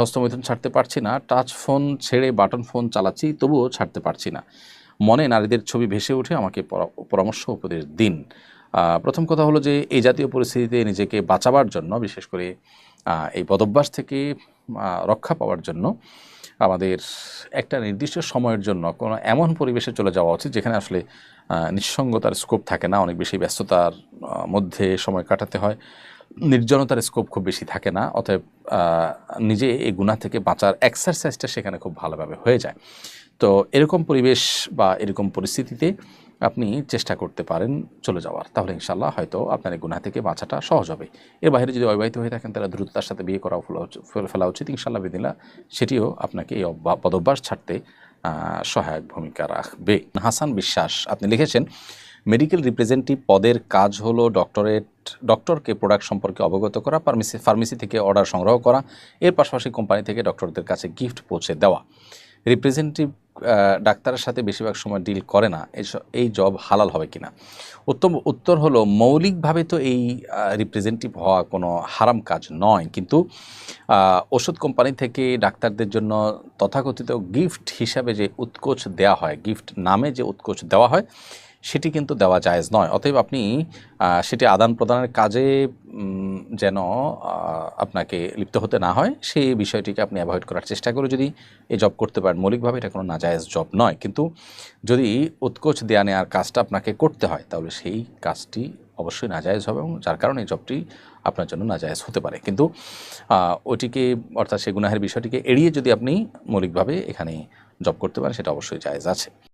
হস্তমৈথুন ছাড়তে পারছি না, টাচ ফোন ছেড়ে বাটন ফোন চালাচ্ছি, তবুও ছাড়তে পারছি না। মনে নারীদের ছবি ভেসে উঠে আমাকে পরামর্শ উপদেশ দিন। প্রথম কথা হলো যে, এই জাতীয় পরিস্থিতিতে নিজেকে বাঁচাবার জন্য, বিশেষ করে এই বদভ্যাস থেকে রক্ষা পাওয়ার জন্য, আমাদের একটা নির্দিষ্ট সময়ের জন্য কোনো এমন পরিবেশে চলে যাওয়া উচিত, যেখানে আসলে নিঃসঙ্গতার স্কোপ থাকে না, অনেক বেশি ব্যস্ততার মধ্যে সময় কাটাতে হয়। নির্জনতার স্কোপ খুব বেশি থাকে না, অতএব নিজে এই গুণা থেকে বাঁচার এক্সারসাইজটা সেখানে খুব ভালোভাবে হয়ে যায়। তো এরকম পরিবেশ বা এরকম পরিস্থিতিতে আপনি চেষ্টা করতে পারেন চলে যাওয়ার। তাহলে ইনশাল্লাহ হয়তো আপনার এই গুণা থেকে বাঁচাটা সহজ হবে। এর বাইরে যদি অবিবাহিত হয়ে থাকেন, তাহলে দ্রুততার সাথে বিয়ে করা ফেলা উচিত- ইনশাল্লাহ বিদিনা সেটিও আপনাকে এই পদভ্যাস ছাড়তে সহায়ক ভূমিকা রাখবে। হাসান বিশ্বাস, আপনি লিখেছেন মেডিকেল রিপ্রেজেন্টেটিভ পদের কাজ হলো ডক্টরেট, ডক্টরকে প্রোডাক্ট সম্পর্কে অবগত করা ফার্মেসি ফার্মেসি থেকে অর্ডার সংগ্রহ করা, এর পাশাপাশি কোম্পানি থেকে ডক্টরদের কাছে গিফট পৌঁছে দেওয়া। রিপ্রেজেন্টেটিভ ডাক্তারের সাথে বেশিরভাগ সময় ডিল করে না, এই জব হালাল হবে কিনা? উত্তম, উত্তর হলো মৌলিকভাবে তো এই রিপ্রেজেন্টেটিভ হওয়া কোনো হারাম কাজ নয়, কিন্তু ওষুধ কোম্পানি থেকে ডাক্তারদের জন্য তথাকথিত গিফট হিসাবে যে উৎকোচ দেওয়া হয় গিফট নামে যে উৎকোচ দেওয়া হয় সেটি কিন্তু দেওয়া জায়েজ নয়। অতএব আপনি সেটি আদান প্রদানের কাজে যেন আপনাকে লিপ্ত হতে না হয়, সেই বিষয়টিকে আপনি অ্যাভয়েড করার চেষ্টা করে যদি এই জব করতে পারেন। মৌলিকভাবে এটা কোনো নাজায়েজ জব নয়। কিন্তু যদি উৎকোচ দেয়া নেওয়ার কাজটা আপনাকে করতে হয়, তাহলে সেই কাজটি অবশ্যই নাজায়েজ হবে এবং যার কারণে এই জবটি আপনার জন্য নাজায়েজ হতে পারে। কিন্তু ওটিকে অর্থাৎ সেই গুনাহের বিষয়টিকে এড়িয়ে যদি আপনি মৌলিকভাবে এখানে জব করতে পারেন, সেটা অবশ্যই জায়েজ আছে।